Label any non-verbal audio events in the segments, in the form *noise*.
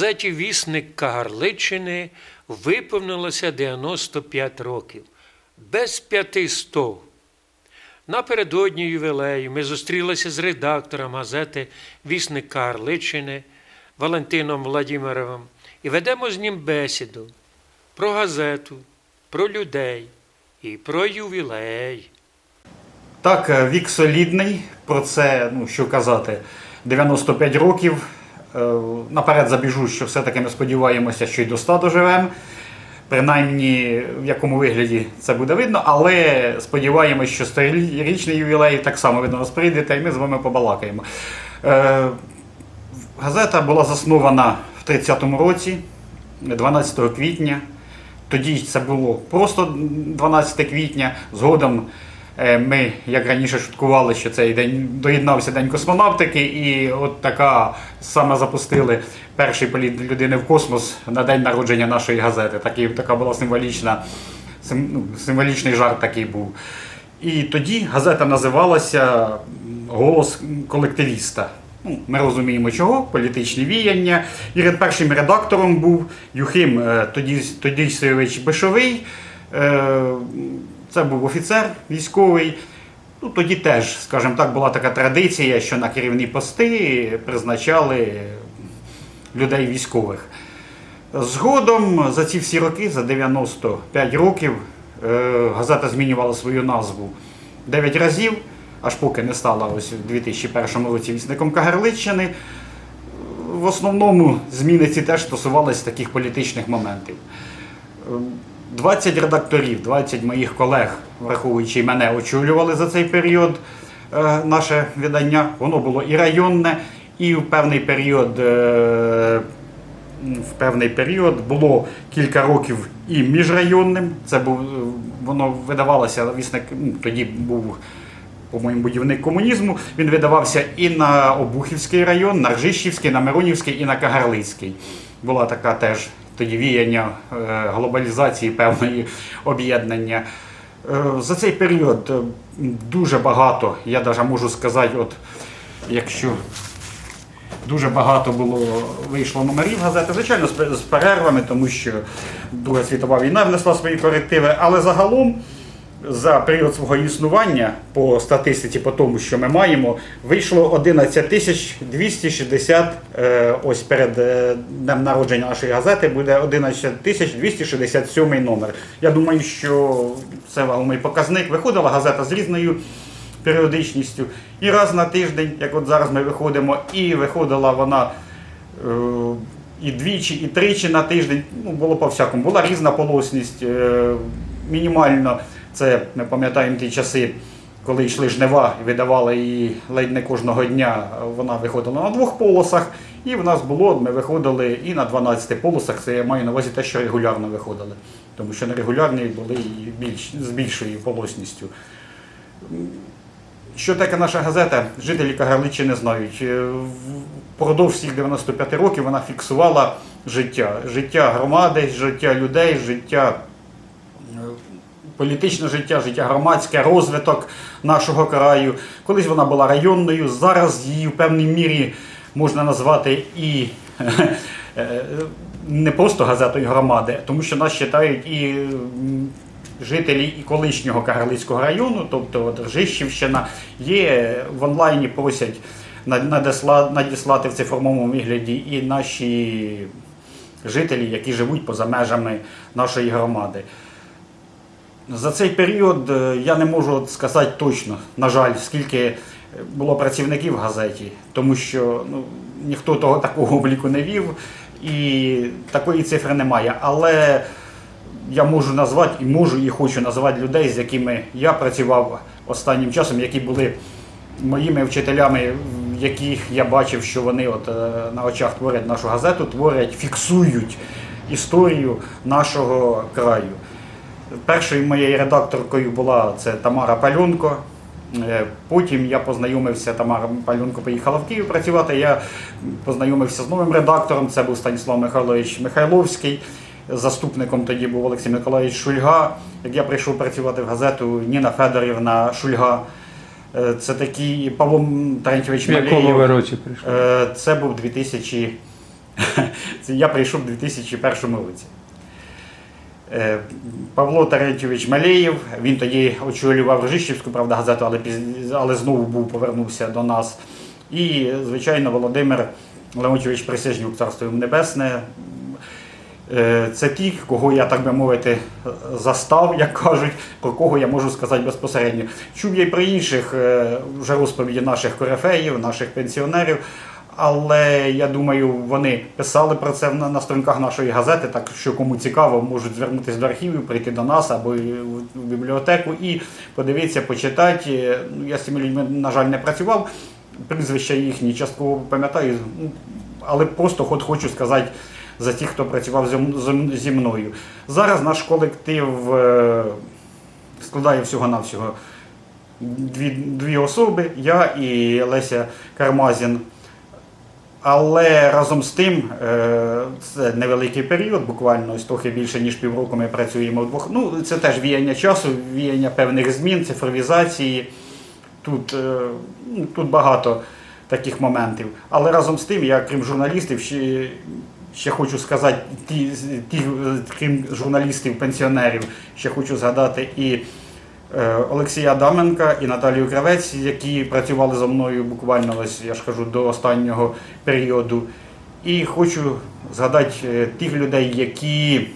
Газеті Вісник Кагарличини виповнилося 95 років. Без п'яти сто. Напередодні ювілею ми зустрілися з редактором газети Вісник Кагарличини Валентином Владимировим і ведемо з ним бесіду про газету, про людей і про ювілей. Так, е, вік солідний, про це, ну що казати, 95 років. Е, Наперед забіжу, що все-таки ми сподіваємося, що й до 100 доживемо. Принаймні, в якому вигляді це буде видно, але сподіваємось, що 100-річний ювілей так само ви до нас прийдете, і ми з вами побалакаємо. Е, Газета була заснована в 30-му році, 12 квітня. Тоді це було просто 12 квітня. Згодом ми, як раніше шуткували, що цей день доєднався День космонавтики, і от така саме запустили перший політ людини в космос на день народження нашої газети. Такий, така була символічна, сим- ну, символічний жарт такий був. І тоді газета називалася Голос колективіста. Ну, ми розуміємо, чого, політичні віяння. І першим редактором був Юхим е, тоді, Тодійсович Бешовий. Е, Це був офіцер військовий. Ну, тоді теж, скажімо так, була така традиція, що на керівні пости призначали людей військових. Згодом за ці всі роки, за 95 років, е, газета змінювала свою назву 9 разів, аж поки не стала ось у 2001 році вісником Кагарличчини. В основному зміни ці теж стосувалися таких політичних моментів. Е, 20 редакторів, 20 моїх колег, враховуючи мене, очолювали за цей період е, наше видання. Воно було і районне, і в певний період. е, в певний період було кілька років і міжрайонним. Це був е, воно видавалося. Вісник ну, тоді був, по-моєму, будівник комунізму. Він видавався і на Обухівський район, на Ржищівський, на Миронівський і на Кагарлицький. Була така теж тоді віяння е, глобалізації певної об'єднання. Е, За цей період е, дуже багато, я навіть можу сказати, от якщо Дуже багато було вийшло номерів газети, звичайно, з перервами, тому що Друга світова війна внесла свої корективи. Але загалом за період свого існування, по статистиці, по тому, що ми маємо, вийшло 11 тисяч 260, е, ось перед е, днем народження нашої газети буде 11 тисяч 267 номер. Я думаю, що це вагомий показник. Виходила газета з різною періодичністю. І раз на тиждень, як от зараз ми виходимо, і виходила вона е, і двічі, і тричі на тиждень. Ну, було по-всякому. Була різна полосність. Е, мінімально, це ми пам'ятаємо ті часи, коли йшли жнива, і видавали її ледь не кожного дня. Вона виходила на двох полосах. І в нас було, ми виходили і на 12 полосах, це я маю на увазі те, що регулярно виходили. Тому що нерегулярні були і більш, з більшою полосністю. Що таке наша газета, жителі Кагарличини знають. Е, Впродовж всіх 95 років вона фіксувала життя. Життя громади, життя людей, життя, е, політичне життя, життя громадське, розвиток нашого краю. Колись вона була районною, зараз її в певній мірі можна назвати і е, не просто газетою громади, тому що нас вважають і жителі і колишнього Кагарлицького району, тобто от Ржищівщина, є в онлайні просять надіслати в цифровому вигляді і наші жителі, які живуть поза межами нашої громади. За цей період е, я не можу сказати точно, на жаль, скільки було працівників в газеті, тому що ну, ніхто того такого обліку не вів і такої цифри немає. Але я можу назвати і можу і хочу назвати людей, з якими я працював останнім часом, які були моїми вчителями, яких я бачив, що вони от е, на очах творять нашу газету, творять, фіксують історію нашого краю. Першою моєю редакторкою була це Тамара Пальонко. Е, Потім я познайомився, Тамара Пальонко поїхала в Київ працювати. Я познайомився з новим редактором, це був Станіслав Михайлович Михайловський. Заступником тоді був Олексій Миколаївич Шульга. Як я прийшов працювати в газету Ніна Федорівна Шульга. Е, Це такий Павло Тарантьович В прийшли? Е, Це був 2000 *laughs* Це я прийшов у 2001 році. Е, Павло Терентьович Малеєв, він тоді очолював Рожищівську правда, газету, але, але знову був повернувся до нас. І, звичайно, Володимир Леонтьович Присяжнюк, царство йому небесне. Е, Це ті, кого я, так би мовити, застав, як кажуть, про кого я можу сказати безпосередньо. Чув я й про інших е, вже розповіді наших корифеїв, наших пенсіонерів. Але я думаю, вони писали про це на, на сторінках нашої газети, так що кому цікаво, можуть звернутися до архівів, прийти до нас або в бібліотеку і подивитися, почитати. Ну, Я з цими людьми, на жаль, не працював. Прізвища їхні частково пам'ятаю, ну, але просто от хочу сказати за тих, хто працював зі мною. Зараз наш колектив е, складає всього-навсього дві, дві особи, я і Леся Кармазін. Але разом з тим, е, це невеликий період, буквально ось трохи більше ніж півроку ми працюємо вдвох. Ну, це теж віяння часу, віяння певних змін, цифровізації. Тут, е, ну, тут багато таких моментів. Але разом з тим, я, крім журналістів, ще, ще хочу сказати, ті, ті, крім журналістів, пенсіонерів, ще хочу згадати і Олексія Адаменка і Наталію Кравець, які працювали зі мною буквально ось, я ж кажу, до останнього періоду. І хочу згадати е, тих людей, які е,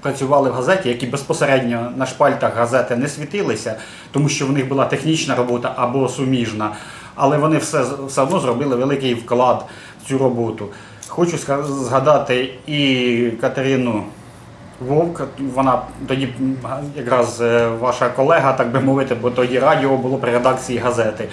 працювали в газеті, які безпосередньо на шпальтах газети не світилися, тому що в них була технічна робота або суміжна, але вони все, все одно зробили великий вклад в цю роботу. Хочу згадати і Катерину Вовк, вона тоді якраз е, ваша колега, так би мовити, бо тоді радіо було при редакції газети.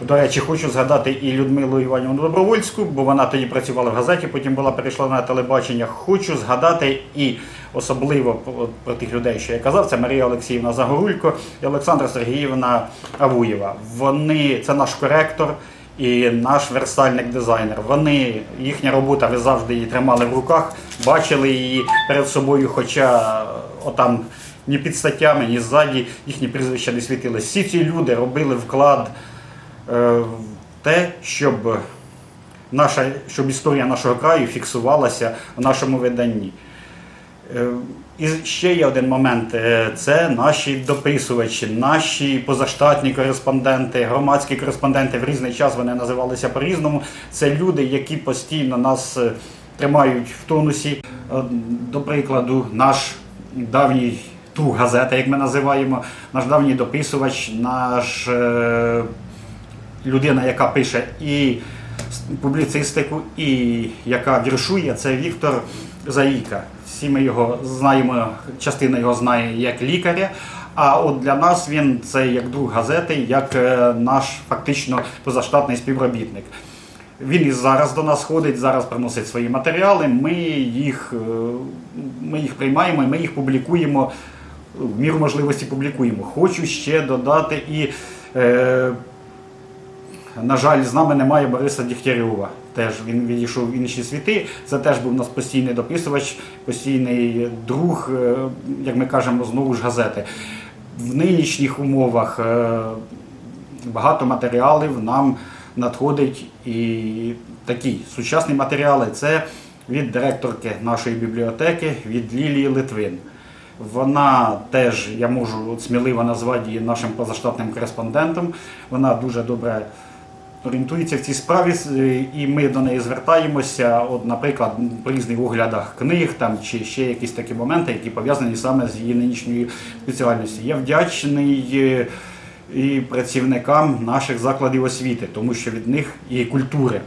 До речі, хочу згадати і Людмилу Іванівну Добровольську, бо вона тоді працювала в газеті, потім була перейшла на телебачення. Хочу згадати і особливо про тих людей, що я казав, це Марія Олексіївна Загорулько і Олександра Сергіївна Авуєва. Вони це наш коректор і наш версальник дизайнер. Вони, їхня робота, ви завжди її тримали в руках, бачили її перед собою, хоча отам ні під статтями, ні ззаді їхні прізвища не світились. Всі ці люди робили вклад е, в те, щоб наша, щоб історія нашого краю фіксувалася в нашому виданні. І ще є один момент: Е, це наші дописувачі, наші позаштатні кореспонденти, громадські кореспонденти в різний час вони називалися по-різному. Це люди, які постійно нас е, тримають в тонусі. Е, До прикладу, наш давній туг газета, як ми називаємо, наш давній дописувач, наш е, людина, яка пише і публіцистику, і яка віршує, це Віктор Заїка. Всі ми його знаємо, частина його знає як лікаря. А от для нас він це як друг газети, як е, наш фактично позаштатний співробітник. Він і зараз до нас ходить, зараз приносить свої матеріали. Ми їх, е, ми їх приймаємо ми їх публікуємо в міру можливості публікуємо. Хочу ще додати і. Е, на жаль, з нами немає Бориса Дігтярьова. Теж він відійшов в інші світи. Це теж був у нас постійний дописувач, постійний друг, е, як ми кажемо, знову ж газети. В нинішніх умовах е, багато матеріалів нам надходить і такі сучасні матеріали. Це від директорки нашої бібліотеки, від Лілії Литвин. Вона теж, я можу сміливо назвати її нашим позаштатним кореспондентом. Вона дуже добре орієнтується в цій справі, е, і ми до неї звертаємося, от, наприклад, при різних оглядах книг там, чи ще якісь такі моменти, які пов'язані саме з її нинішньою спеціальністю. Я вдячний е, і працівникам наших закладів освіти, тому що від них і культури,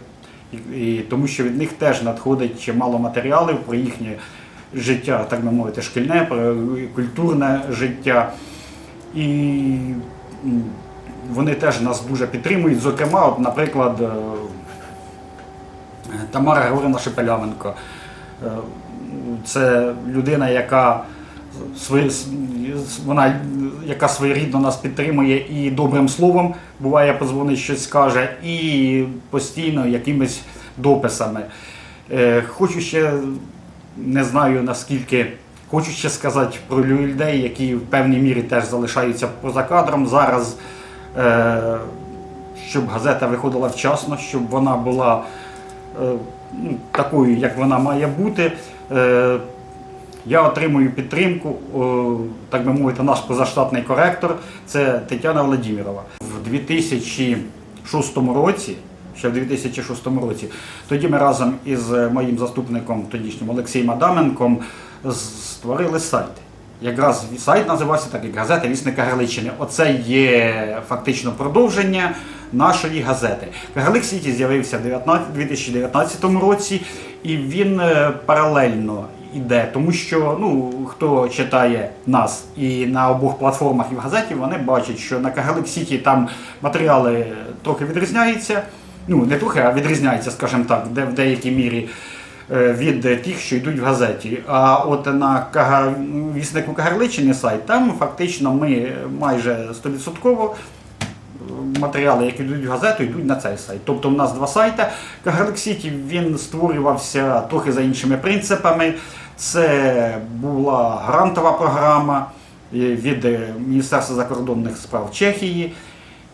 і, і тому що від них теж надходить чимало матеріалів про їхнє життя, так би мовити, шкільне, про культурне життя. І вони теж нас дуже підтримують. Зокрема, от, наприклад, е, Тамара Григорівна Шепеляменко. Е, Це людина, яка свої- вона, яка своєрідно нас підтримує і добрим словом, буває, позвонить щось скаже, і постійно якимись дописами. Е, Хочу ще, не знаю наскільки, хочу ще сказати про людей, які в певній мірі теж залишаються поза кадром. Зараз щоб газета виходила вчасно, щоб вона була е, ну, такою, як вона має бути. Е, Я отримую підтримку, так би мовити, наш позаштатний коректор це Тетяна Владимирова. В 2006 році, ще в 2006 році, тоді ми разом із моїм заступником, тодішнім Олексієм Адаменком, створили сайт. Якраз сайт називався так, як газета Вісника Гарличини. Оце є фактично продовження нашої газети. Кагарлик Сіті з'явився в 19 2019 році, і він е, паралельно йде, тому що ну, хто читає нас і на обох платформах і в газеті, вони бачать, що на Кагарлик Сіті там матеріали трохи відрізняються. Ну, не трохи, а відрізняються, скажімо так, де в деякій мірі від тих, що йдуть в газеті. А от на Кага... віснику Кагарличини сайт, там фактично ми майже 100% матеріали, які йдуть в газету, йдуть на цей сайт. Тобто у нас два сайти. Кагарлик Сіті він створювався трохи за іншими принципами. Це була грантова програма е, від е, Міністерства закордонних справ Чехії.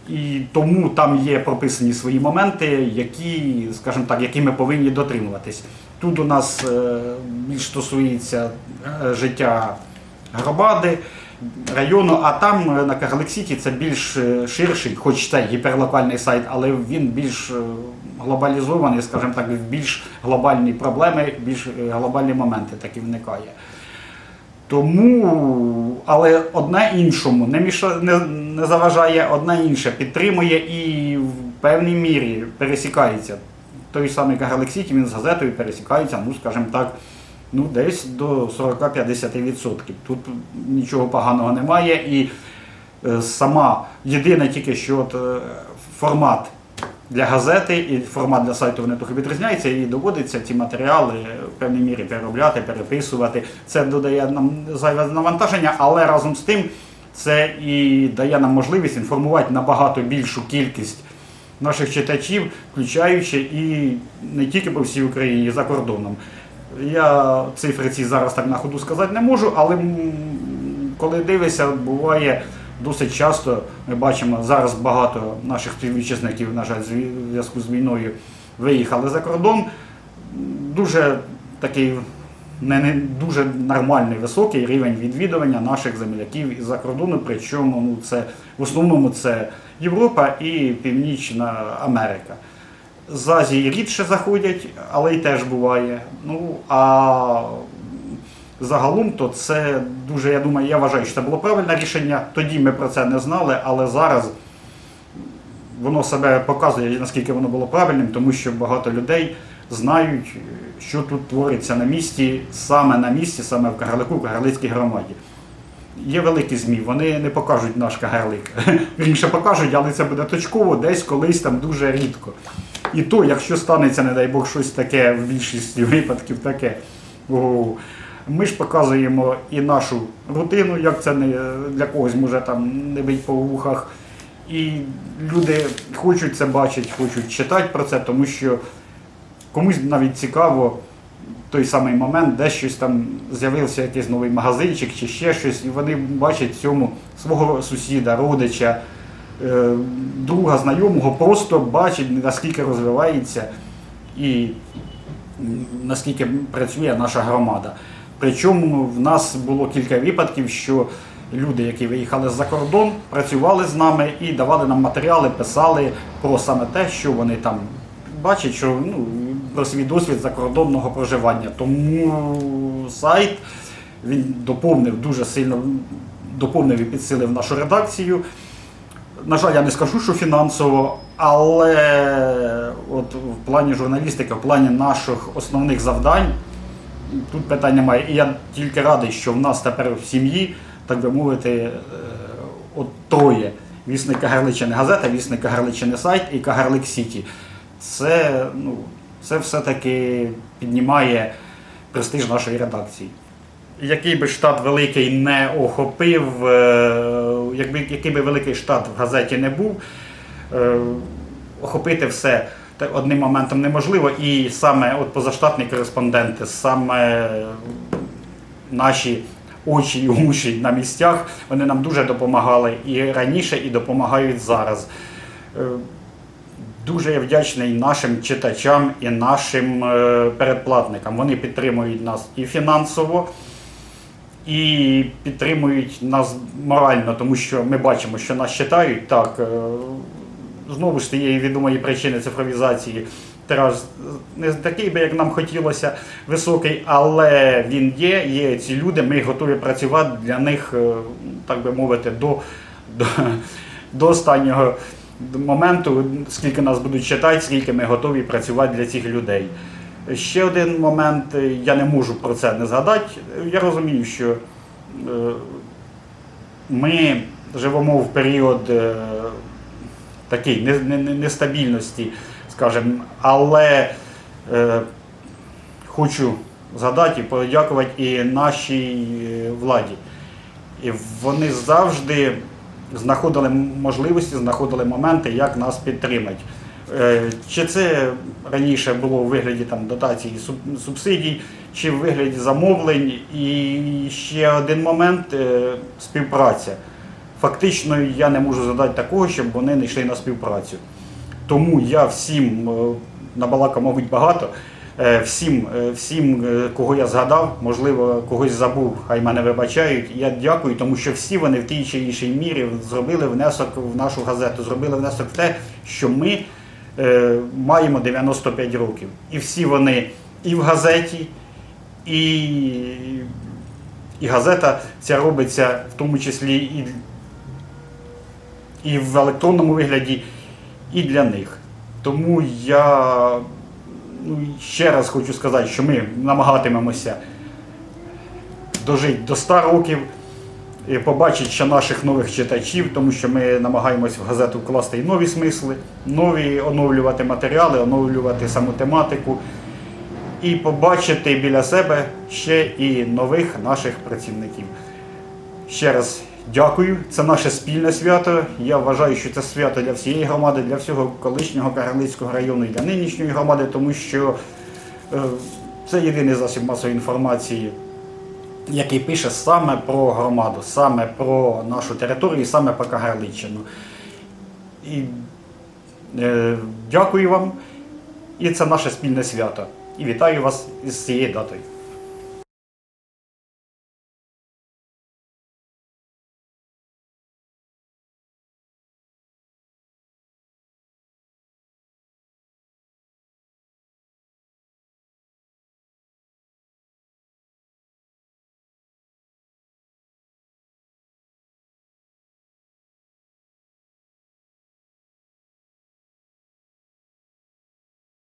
І тому там є прописані свої моменти, які, скажімо так, які ми повинні дотримуватись. Тут у нас е, більш стосується е, життя громади, району, а там е, на Карлексіті це більш е, ширший, хоч це гіперлокальний сайт, але він більш е, глобалізований, скажімо так, в більш глобальні проблеми, більш е, глобальні моменти такі виникає. Тому, але одне іншому не, міша, не, не заважає, одне інше підтримує і в певній мірі пересікається. Той самий Кагарлексіті, він з газетою пересікається, ну, скажімо так, ну, десь до 40-50%. Тут нічого поганого немає. І е, сама єдине тільки, що от, е, формат для газети і формат для сайту вони трохи відрізняються, і доводиться ці матеріали в певній мірі переробляти, переписувати. Це додає нам зайве навантаження, але разом з тим це і дає нам можливість інформувати набагато більшу кількість наших читачів, включаючи і не тільки по всій Україні, і за кордоном. Я цифри ці зараз так на ходу сказати не можу, але коли дивишся, буває досить часто. Ми бачимо зараз багато наших співвітчизників, на жаль, в зв'язку з війною виїхали за кордон. Дуже такий не, не дуже нормальний високий рівень відвідування наших земляків із-за кордону. Причому ну, це в основному це Європа і Північна Америка. З Азії рідше заходять, але й теж буває. Ну а загалом то це дуже, я думаю, я вважаю, що це було правильне рішення. Тоді ми про це не знали, але зараз воно себе показує, наскільки воно було правильним, тому що багато людей знають, що тут твориться на місці, саме на місці, саме в Кагарлику, в Кагарлицькій громаді. Є великі ЗМІ, вони не покажуть наш Кагарлик. *laughs* Вірніше покажуть, але це буде точково, десь колись там дуже рідко. І то, якщо станеться, не дай Бог, щось таке, в більшості *laughs* випадків таке. Ми ж показуємо і нашу рутину, як це не для когось може там не бить по вухах. І люди хочуть це бачити, хочуть читати про це, тому що комусь навіть цікаво той самий момент, де щось там з'явився якийсь новий магазинчик чи ще щось, і вони бачать цьому свого сусіда, родича, е, друга, знайомого, просто бачать, наскільки розвивається і наскільки працює наша громада. Причому в нас було кілька випадків, що люди, які виїхали за кордон, працювали з нами і давали нам матеріали, писали про саме те, що вони там бачать, що ну, про свій досвід закордонного проживання. Тому сайт він доповнив дуже сильно, доповнив і підсилив нашу редакцію. На жаль, я не скажу, що фінансово, але от в плані журналістики, в плані наших основних завдань, тут питань немає. І я тільки радий, що в нас тепер в сім'ї, так би мовити, е, от троє. Вісник Кагарличини газета, вісник Кагарличини сайт і Кагарлик Сіті. Це, ну, це все-таки піднімає престиж нашої редакції. Який би штат великий не охопив, е, якби який би великий штат в газеті не був, е, охопити все одним моментом неможливо. І саме от позаштатні кореспонденти, саме наші очі і уші на місцях, вони нам дуже допомагали і раніше, і допомагають зараз. Дуже я вдячний нашим читачам і нашим е, передплатникам. Вони підтримують нас і фінансово, і підтримують нас морально, тому що ми бачимо, що нас читають. Так, е, знову ж тієї відомої причини цифровізації. Тираж не такий би, як нам хотілося, високий, але він є, є ці люди, ми готові працювати для них, е, так би мовити, до, до, до останнього моменту, скільки нас будуть читати, скільки ми готові працювати для цих людей. Ще один момент, е, я не можу про це не згадати. Я розумію, що е, ми живемо в період е, такий не- не- не- нестабільності, скажімо, але хочу згадати і подякувати і нашій владі. І вони завжди знаходили можливості, знаходили моменти, як нас підтримати. Е, Чи це раніше було у вигляді там, дотацій суб- субсидій, чи в вигляді замовлень. І ще один момент е, співпраця. Фактично я не можу задати такого, щоб вони не йшли на співпрацю. Тому я всім е, набалакав, мабуть, багато. Е, Всім, е, всім, е, кого я згадав, можливо, когось забув, хай мене вибачають. Я дякую, тому що всі вони в тій чи іншій мірі зробили внесок в нашу газету, зробили внесок в те, що ми маємо 95 років. І всі вони і в газеті, і, і газета ця робиться в тому числі і і в електронному вигляді, і для них. Тому я ну, ще раз хочу сказати, що ми намагатимемося дожити до 100 років, і побачити ще наших нових читачів, тому що ми намагаємось в газету вкласти і нові смисли, нові оновлювати матеріали, оновлювати саму тематику. І побачити біля себе ще і нових наших працівників. Ще раз дякую. Це наше спільне свято. Я вважаю, що це свято для всієї громади, для всього колишнього Кагарлицького району і для нинішньої громади, тому що е, це єдиний засіб масової інформації, який пише саме про громаду, саме про нашу територію, саме про Кагарличчину. І е, дякую вам. І це наше спільне свято. І вітаю вас із цією датою.